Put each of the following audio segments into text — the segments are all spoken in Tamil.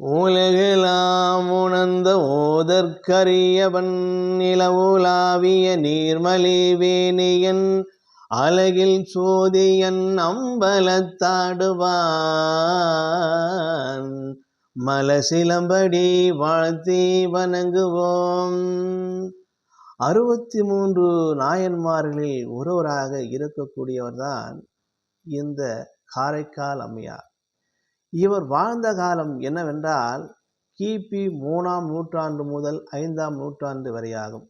உலகெலாம் உணர்ந்த ஓதற்கரியவன் நிலவுலாவிய நீர்மலி வேணியன் அழகில் சோதியன் அம்பலத்தாடுவான் மலசிலம்படி வாழ்த்தி வணங்குவோம். அறுபத்தி மூன்று நாயன்மார்களில் ஒருவராக இருக்கக்கூடியவர்தான் இந்த காரைக்கால் அம்மையார். இவர் வாழ்ந்த காலம் என்னவென்றால் கிபி மூணாம் நூற்றாண்டு முதல் ஐந்தாம் நூற்றாண்டு வரையாகும்.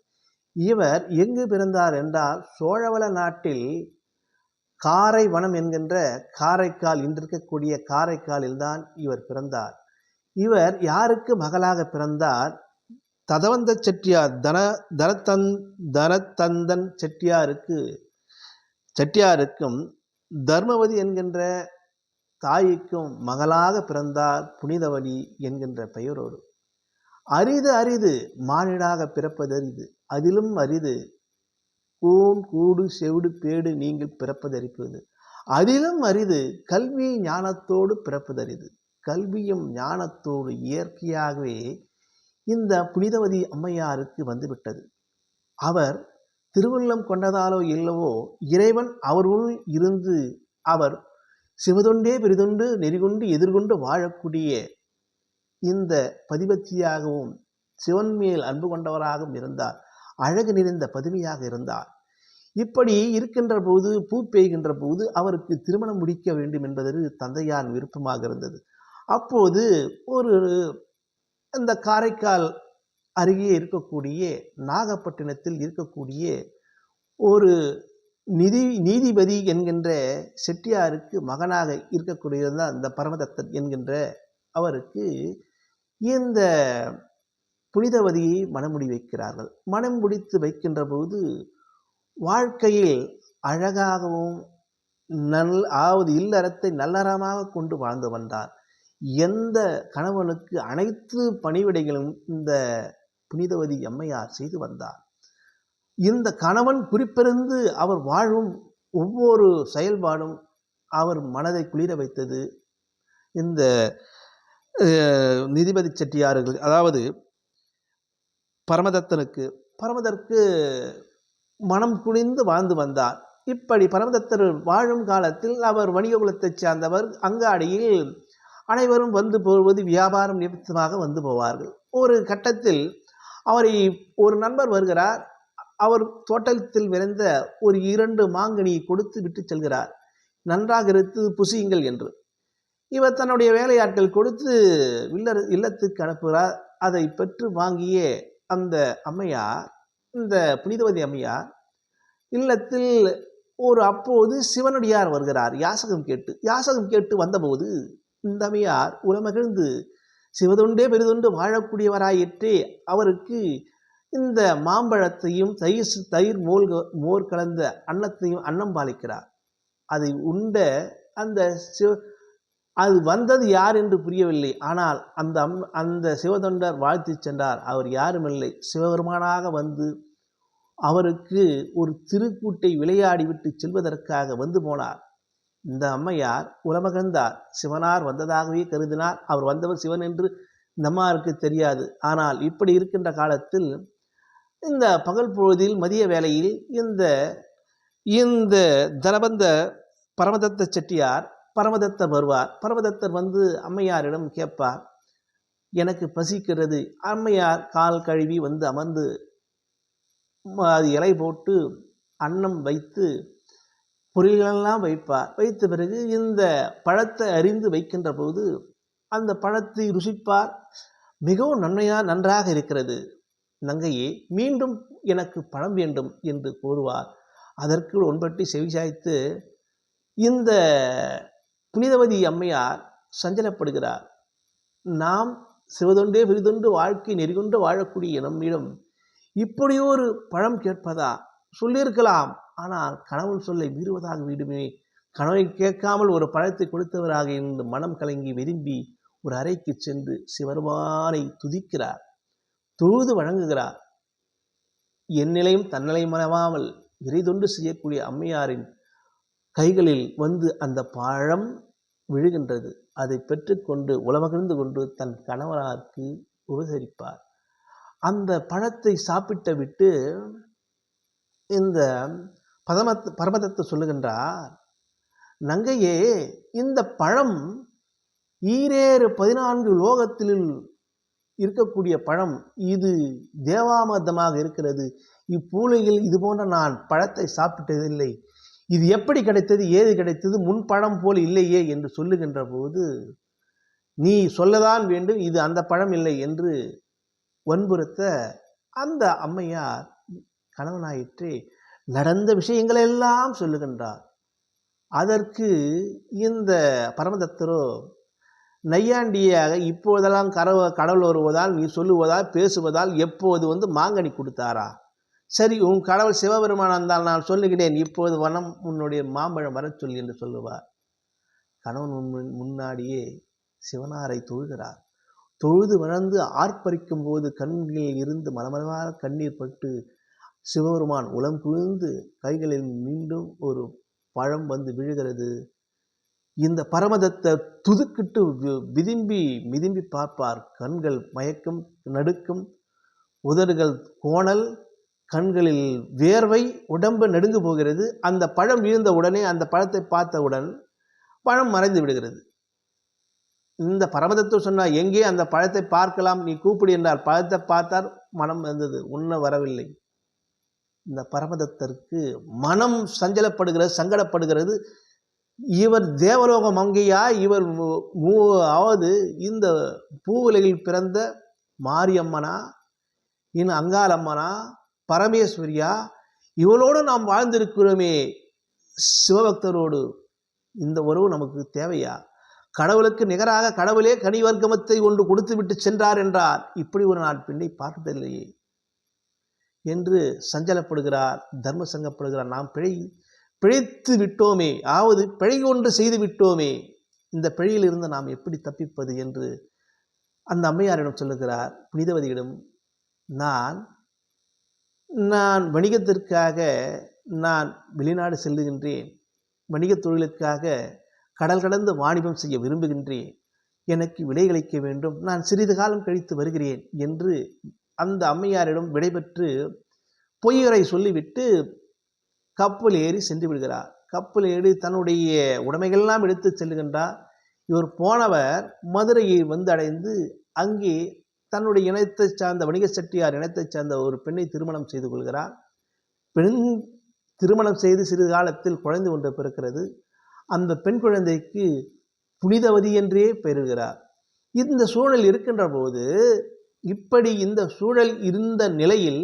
இவர் எங்கு பிறந்தார் என்றால் சோழவள நாட்டில் காரை வனம் என்கின்ற காரைக்கால் இன்றிருக்கக்கூடிய காரைக்காலில் தான் இவர் பிறந்தார். இவர் யாருக்கு மகளாக பிறந்தார்? ததவந்த செட்டியார் தன தனத்தன் தனத்தந்தன் செட்டியாருக்கு செட்டியாருக்கும் தர்மவதி என்கின்ற தாய்க்கும் மகளாக பிறந்தார் புனிதவதி என்கின்ற பெயரோடு. அரிது அரிது மானிடாக பிறப்பது அரிது அதிலும் அரிது கூன் கூடு செவிடு பேடு நீங்கள் பிறப்பதரிப்பது. அதிலும் அரிது கல்வி ஞானத்தோடு பிறப்பதரிது. கல்வியும் ஞானத்தோடு இயற்கையாகவே இந்த புனிதவதி அம்மையாருக்கு வந்துவிட்டது. அவர் திருவள்ளம் கொண்டதாலோ இல்லவோ இறைவன் அவருள் இருந்து அவர் சிவதொண்டே பெரிதொண்டு நெறிகொண்டு எதிர்கொண்டு வாழக்கூடிய இந்த பதிபத்தியாகவும் சிவன் மேல் அன்பு கொண்டவராகவும் இருந்தார். அழகு நிறைந்த பதுமையாக இருந்தார். இப்படி இருக்கின்ற போது பூ பெய்கின்ற போது அவருக்கு திருமணம் முடிக்க வேண்டும் என்பதற்கு தந்தையார் விருப்பமாக இருந்தது. அப்போது ஒரு இந்த காரைக்கால் அருகே இருக்கக்கூடிய நாகப்பட்டினத்தில் இருக்கக்கூடிய ஒரு நிதி நீதிபதி என்கின்ற செட்டியாருக்கு மகனாக இருக்கக்கூடியது தான் இந்த பரமதத்தன் என்கின்ற அவருக்கு இந்த புனிதவதியை மணமுடி வைக்கிறார்கள். மனம் முடித்து வைக்கின்ற போது வாழ்க்கையில் அழகாகவும் நல் ஆவது இல்லறத்தை நல்லறமாக கொண்டு வாழ்ந்து வந்தார் எந்த கணவனுக்கு அனைத்து பணிவிடைகளும் இந்த புனிதவதி அம்மையார் செய்து வந்தார் இந்த கணவன் குறிப்பிருந்து அவர் வாழும் ஒவ்வொரு செயல்பாடும் அவர் மனதை குளிர வைத்தது. இந்த நிதிபதி செட்டியார்கள் அதாவது பரமதத்தனுக்கு பரமதற்கு மனம் குனிந்து வாழ்ந்து வந்தார். இப்படி பரமதத்தர் வாழும் காலத்தில் அவர் வணிக குலத்தைச் சார்ந்தவர் அங்காடியில் அனைவரும் வந்து போவது வியாபாரம் நிமித்தமாக வந்து போவார்கள். ஒரு கட்டத்தில் அவரை ஒரு நண்பர் வருகிறார் அவர் தோட்டத்தில் விரைந்த ஒரு இரண்டு மாங்கனியை கொடுத்து விட்டு செல்கிறார். நன்றாக இருத்து புசியுங்கள் என்று. இவர் தன்னுடைய வேலையாட்கள் கொடுத்து வில்லர் இல்லத்துக்கு அனுப்புகிறார். அதை பெற்று வாங்கிய அந்த அம்மையார் இந்த புனிதவதி அம்மையார் இல்லத்தில் ஒரு அப்போது சிவனடியார் வருகிறார். யாசகம் கேட்டு யாசகம் கேட்டு வந்தபோது இந்த அம்மையார் உலமகிழ்ந்து சிவதொண்டே பெரிதொண்டு வாழக்கூடியவராயிற்றே அவருக்கு இந்த மாம்பழத்தையும் தயிர் தயிர் மோல் மோர் கலந்த அன்னத்தையும் அன்னம் பாலிக்கிறார். அதை உண்ட அந்த சிவ அது வந்தது யார் என்று புரியவில்லை. ஆனால் அந்த அம் அந்த சிவதொண்டர் வாழ்த்தி சென்றார். அவர் யாருமில்லை சிவபெருமானாக வந்து அவருக்கு ஒரு திருக்கூட்டை விளையாடிவிட்டு செல்வதற்காக வந்து போனார். இந்த அம்மையார் உலமகந்தார். சிவனார் வந்ததாகவே கருதினார். அவர் வந்தவர் சிவன் என்று இந்த அம்மாருக்கு தெரியாது. ஆனால் இப்படி இருக்கின்ற காலத்தில் இந்த பகல் பொழுதில் மதிய வேளையில் இந்த இந்த தரபந்த பரமதத்த செட்டியார் பரமதத்தர் வருவார். பரமதத்தர் வந்து அம்மையாரிடம் கேட்பார் எனக்கு பசிக்கிறது. அம்மையார் கால் கழுவி வந்து அமர்ந்து அது இலை போட்டு அன்னம் வைத்து பொருள்களெல்லாம் வைப்பார். வைத்த பிறகு இந்த பழத்தை அறிந்து வைக்கின்ற போது அந்த பழத்தை ருசிப்பார். மிகவும் நன்மையாக நன்றாக இருக்கிறது. நங்கையே மீண்டும் எனக்கு பழம் வேண்டும் என்று கூறுவார் அதற்கு ஒன்பட்டி செவிசாய்த்து இந்த புனிதவதி அம்மையார் சஞ்சலப்படுகிறார். நாம் சிவதொண்டே விரிதொண்டு வாழ்க்கை நெறிகொண்டு வாழக்கூடிய நம்மிடம் இப்படியொரு பழம் கேட்பதா? சொல்லியிருக்கலாம். ஆனால் கணவன் சொல்லை மீறுவதாக விடுமே கணவனை கேட்காமல் ஒரு பழத்தை கொடுத்தவராக இருந்து மனம் கலங்கி விரும்பி ஒரு அறைக்கு சென்று சிவருமானை துதிக்கிறார். தொழுது வழங்குகிறார் என் நிலையும் தன்னிலையும் மறவாமல் இறைதொண்டு செய்யக்கூடிய அம்மையாரின் கைகளில் வந்து அந்த பழம் விழுகின்றது. அதை பெற்றுக்கொண்டு உலமகிழ்ந்து கொண்டு தன் கணவனாருக்கு உபசரிப்பார். அந்த பழத்தை சாப்பிட்டு விட்டு இந்த பதமத் பரமதத்தை சொல்லுகின்றார் நங்கையே இந்த பழம் ஈரேறு பதினான்கு லோகத்தில் இருக்கக்கூடிய பழம் இது தேவாமதமாக இருக்கிறது. இப்பூலையில் இது போன்ற நான் பழத்தை சாப்பிட்டதில்லை. இது எப்படி கிடைத்தது? ஏது கிடைத்தது? முன் பழம் போல் இல்லையே என்று சொல்லுகின்ற போது நீ சொல்லதான் வேண்டும் இது அந்த பழம் இல்லை என்று வன்புறுத்த அந்த அம்மையார் கணவனாயிற்றே நடந்த விஷயங்களெல்லாம் சொல்லுகின்றார். அதற்கு இந்த பரமதத்தரோ நையாண்டியாக இப்போதெல்லாம் கரவ கடவுள் வருவதால் நீ சொல்லுவதால் பேசுவதால் எப்போது வந்து மாங்கனி கொடுத்தாரா? சரி உன் கடவுள் சிவபெருமான் இருந்தால் நான் சொல்லுகிறேன். இப்போது வனம் உன்னுடைய மாம்பழம் வரச் சொல்லி என்று சொல்லுவார். கணவன் முன் முன்னாடியே சிவனாரை தொழுகிறார். தொழுது வளர்ந்து ஆர்ப்பரிக்கும் போது கண்களில் இருந்து மலமலமான கண்ணீர் பட்டு சிவபெருமான் உளம் குளிர்ந்து கைகளில் மீண்டும் ஒரு பழம் வந்து விழுகிறது. இந்த பரமதத்தை துதுக்கிட்டு வி- விரும்பி மிதிம்பி பார்ப்பார். கண்கள் மயக்கம் நடுக்கும் உதடுகள் கோணல் கண்களில் வேர்வை உடம்பு நடுங்கு போகிறது. அந்த பழம் வீழ்ந்த உடனே அந்த பழத்தை பார்த்தவுடன் பழம் மறைந்து விடுகிறது. இந்த பரமதத்தை சொன்னால் எங்கே அந்த பழத்தை பார்க்கலாம் நீ கூப்பிடு என்றார் பழத்தை பார்த்தார் மனம் வந்தது உண்ண வரவில்லை. இந்த பரமதத்திற்கு மனம் சஞ்சலப்படுகிறது சங்கடப்படுகிறது. இவர் தேவலோக மங்கையா இவர் மூ- அவது இந்த பூவுலகில் பிறந்த மாரியம்மனா இன் அங்காளம்மனா பரமேஸ்வரியா இவளோடு நாம் வாழ்ந்திருக்கிறோமே சிவபக்தரோடு. இந்த உறவு நமக்கு தேவையா? கடவுளுக்கு நிகராக கடவுளே கனிவர்க்கமத்தை ஒன்று கொடுத்து விட்டு சென்றார் என்றார். இப்படி ஒரு நான் பெண்ணை பார்த்ததில்லையே. என்று சஞ்சலப்படுகிறார் தர்ம சங்கப்படுகிறார். நாம் பிழை பிழைத்து விட்டோமே ஆவது பிழை ஒன்று செய்து விட்டோமே இந்த பிழையிலிருந்து நாம் எப்படி தப்பிப்பது என்று அந்த அம்மையாரிடம் சொல்லுகிறார். புனிதவதியிடம் நான் நான் வணிகத்திற்காக நான் வெளிநாடு செல்லுகின்றேன் வணிகத் தொழிலுக்காக கடல் கடந்து வாணிபம் செய்ய விரும்புகின்றேன் எனக்கு விடையளிக்க வேண்டும் நான் சிறிது காலம் கழித்து வருகிறேன் என்று அந்த அம்மையாரிடம் விடைபெற்று பொய்யரை சொல்லிவிட்டு கப்பல் ஏறி சென்று விடுகிறார். கப்பல் ஏறி தன்னுடைய உடைமைகள்லாம் எடுத்து செல்லுகின்றார். இவர் போனவர் மதுரையை வந்து அடைந்து அங்கே தன்னுடைய இனத்தைச் சார்ந்த வணிக செட்டியார் இனத்தை சார்ந்த ஒரு பெண்ணை திருமணம் செய்து கொள்கிறார். பெண் திருமணம் செய்து சிறிது காலத்தில் குழந்தை ஒன்று பிறக்கிறது. அந்த பெண் குழந்தைக்கு புனிதவதி என்றே பெயரிடுகிறார். இந்த சூழல் இருக்கின்ற போது இப்படி இந்த சூழல் இருந்த நிலையில்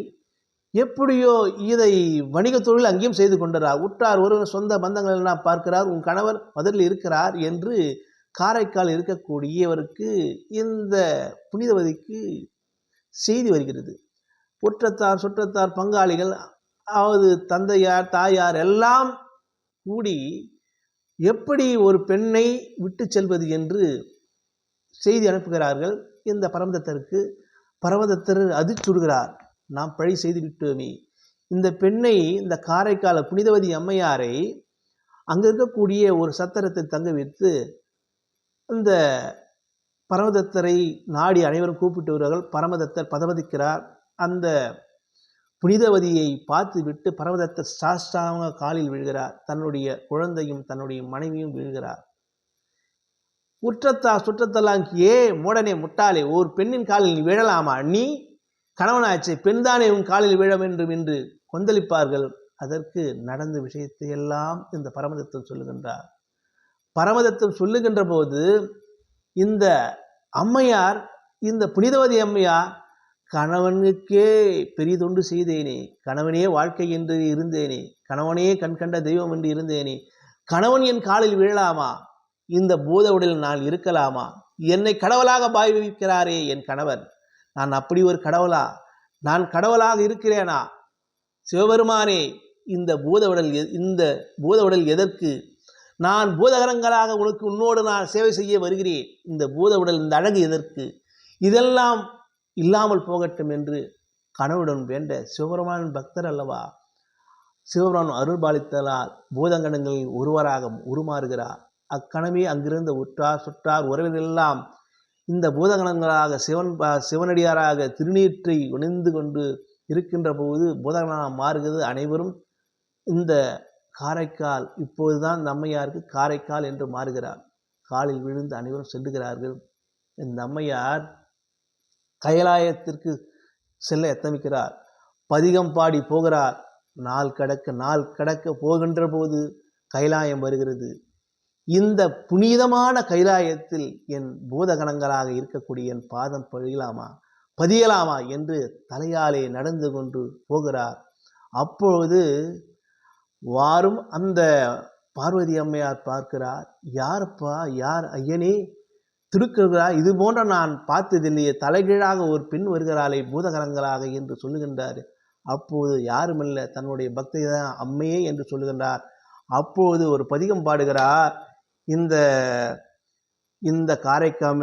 எப்படியோ இதை வணிக தொழில் அங்கேயும் செய்து கொண்டார். உற்றார் ஒருவர் சொந்த பந்தங்கள் எல்லாம் பார்க்கிறார். உன் கணவர் மதுரில் இருக்கிறார் என்று காரைக்கால் இருக்கக்கூடியவருக்கு இந்த புனிதவதிக்கு செய்தி வருகிறது. உற்றத்தார் சுற்றத்தார் பங்காளிகள் அதாவது தந்தையார் தாயார் எல்லாம் கூடி எப்படி ஒரு பெண்ணை விட்டு செல்வது என்று செய்தி அனுப்புகிறார்கள். இந்த பரமதத்தருக்கு பரமதத்தர் அதிர்ச்சுடுகிறார் நாம் பழி செய்து விட்டோமே இந்த பெண்ணை இந்த காரைக்கால புனிதவதி அம்மையாரை அங்கே இருக்கக்கூடிய ஒரு சத்திரத்தை தங்க வைத்து இந்த பரமதத்தரை நாடி அனைவரும் கூப்பிட்டு வருவார்கள். பரமதத்தர் பதவதிக்கிறார் அந்த புனிதவதியை பார்த்து விட்டு பரமதத்தர் சாஷ்டாங்க காலில் விழுகிறார். தன்னுடைய குழந்தையும் தன்னுடைய மனைவியும் விழுகிறார். உற்றத்தா சுற்றத்தெல்லாம் ஏ மூடனே முட்டாளே ஒரு பெண்ணின் காலில் நீ விழலாமா? நீ கணவனாச்சு பெண்தானே உன் காலில் விழ வேண்டும் என்று கொந்தளிப்பார்கள். அதற்கு நடந்த விஷயத்தை எல்லாம் இந்த பரமதத்தம் சொல்லுகின்றார். பரமதத்தம் சொல்லுகின்ற போது இந்த அம்மையார் இந்த புனிதவதி அம்மையார் கணவனுக்கே பெரியதொண்டு செய்தேனே கணவனே வாழ்க்கை என்று இருந்தேனே கணவனே கண்கண்ட தெய்வம் என்று இருந்தேனே கணவன் என் காலில் விழலாமா? இந்த பூத உடலில் நான் இருக்கலாமா? என்னை கடவுளாக பாவிக்கிறாரே என் கணவன். நான் அப்படி ஒரு கடவுளா? நான் கடவுளாக இருக்கிறேனா? சிவபெருமானே இந்த பூதவுடல் எ- இந்த பூத உடல் எதற்கு? நான் பூதகரங்களாக உனக்கு உன்னோடு நான் சேவை செய்ய வருகிறேன். இந்த பூதவுடல் இந்த அழகு எதற்கு? இதெல்லாம் இல்லாமல் போகட்டும் என்று கனவுடன் வேண்ட சிவபெருமானின் பக்தர் அல்லவா? சிவபெருமான் அருள்பாலித்தலால் பூதங்கணங்களில் ஒருவராக உருமாறுகிறார். அக்கணமே அங்கிருந்த உற்றார் சுற்றார் உறவினரெல்லாம் இந்த பூதகணங்களாக சிவன் சிவனடியாராக திருநீற்றை உணிந்து கொண்டு இருக்கின்ற போது பூதகணமாக மாறுகிறது அனைவரும். இந்த காரைக்கால் இப்போதுதான் நம்மையாருக்கு காரைக்கால் என்று மாறுகிறார். காலில் விழுந்து அனைவரும் செல்லுகிறார்கள். இந்த அம்மையார் கைலாயத்திற்கு செல்ல எத்தமிக்கிறார். பதிகம் பாடி போகிறார். நாள் கடக்க நாள் கடக்க போகின்ற போது கைலாயம் வருகிறது. இந்த புனிதமான கைலாயத்தில் என் பூதகணங்களாக இருக்கக்கூடிய என் பாதம் பதியலாமா பதியலாமா என்று தலையாலே நடந்து கொண்டு போகிறார். அப்பொழுது வாரும் அந்த பார்வதி அம்மையார் பார்க்கிறார் யாருப்பா யார் ஐயனே திருக்குறா இது போன்ற நான் பார்த்ததில்லையே தலைகீழாக ஒரு பெண் வருகிறாளே பூதகரங்களாக என்று சொல்லுகின்றார். அப்போது யாருமில்ல தன்னுடைய பக்தி தான் அம்மையே என்று சொல்லுகின்றார். அப்போது ஒரு பதிகம் பாடுகிறார் இந்த இந்த காரைக்கால்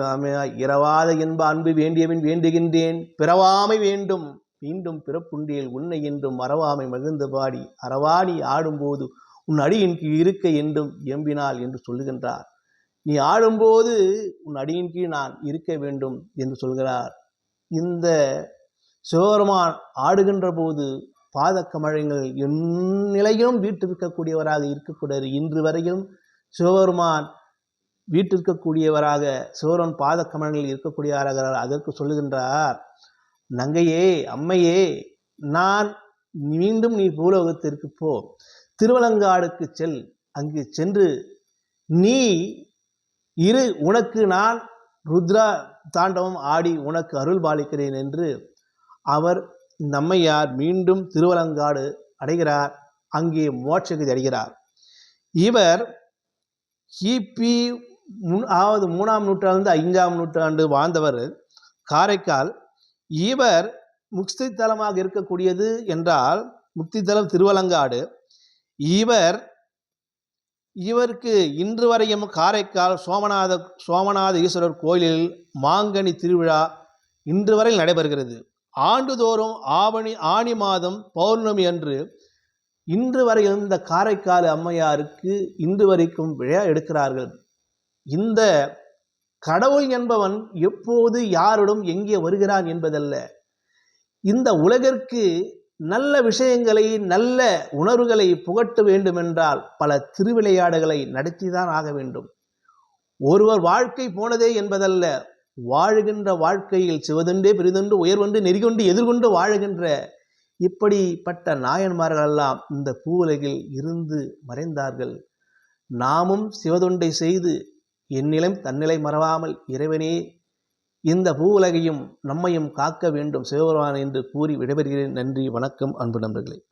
இரவாத இன்ப அன்பு வேண்டியவன் வேண்டுகின்றேன். பிறவாமை வேண்டும். மீண்டும் பிறப்புண்டியில் உன்னை என்றும் மறவாமை மகிழ்ந்து பாடி அறவாணி ஆடும்போது உன் அடியின் கீழ் இருக்க என்றும் எம்பினாள் என்று சொல்லுகின்றார். நீ ஆடும்போது உன் அடியின் கீழ் நான் இருக்க வேண்டும் என்று சொல்கிறார். இந்த சிவபெருமான் ஆடுகின்ற போது பாதக்கமழங்கள் எந்நிலையிலும் வீட்டிருக்கக்கூடியவராக இருக்கக்கூடாது. இன்று வரையும் சிவபெருமான் வீட்டிற்கக்கூடியவராக சிவபெருமான் பாதக்கமழங்களில் இருக்கக்கூடியவராக அதற்கு சொல்லுகின்றார் நங்கையே அம்மையே நான் மீண்டும் நீ பூலோகத்திற்கு போ. திருவலங்காடுக்கு செல். அங்கு சென்று நீ இரு உனக்கு நான் ருத்ரா தாண்டவம் ஆடி உனக்கு அருள் பாலிக்கிறேன் என்று அவர் இந்த அம்மையார் மீண்டும் திருவலங்காடு அடைகிறார். அங்கே மோட்சகதி அடைகிறார். இவர் கிபி முன் மூணாம் நூற்றாண்டு ஐந்தாம் நூற்றாண்டு வாழ்ந்தவர் காரைக்கால். இவர் முக்தி தலமாக இருக்கக்கூடியது என்றால் முக்தி தலம் திருவலங்காடு. இவர் இவருக்கு இன்று வரையும் காரைக்கால் சோமநாத சோமநாத ஈஸ்வரர் கோயிலில் மாங்கனி திருவிழா இன்று வரையில் நடைபெறுகிறது. ஆண்டுதோறும் ஆவணி ஆணி மாதம் பௌர்ணமி அன்று இன்று வரை இந்த காரைக்கால் அம்மையாருக்கு இன்று வரைக்கும் விழா எடுக்கிறார்கள். இந்த கடவுள் என்பவன் எப்போது யாரிடம் எங்கே வருகிறான் என்பதல்ல. இந்த உலகிற்கு நல்ல விஷயங்களை நல்ல உணர்வுகளை புகட்ட வேண்டுமென்றால் பல திருவிளையாடுகளை நடத்திதான் ஆக வேண்டும். ஒருவர் வாழ்க்கை போனதே என்பதல்ல வாழுகின்ற வாழ்க்கையில் சிவதொன்றே பெரிதொன்று உயர்வொன்று நெறிகொண்டு எதிர்கொண்டு வாழுகின்ற இப்படிப்பட்ட நாயன்மார்களெல்லாம் இந்த பூவுலகில் இருந்து மறைந்தார்கள். நாமும் சிவதொண்டை செய்து என்னிலும் தன்னிலை மறவாமல் இறைவனே இந்த பூவுலகையும் நம்மையும் காக்க வேண்டும் சிவபெருமான் என்று கூறி விடைபெறுகிறேன். நன்றி வணக்கம் அன்பு நண்பர்களே.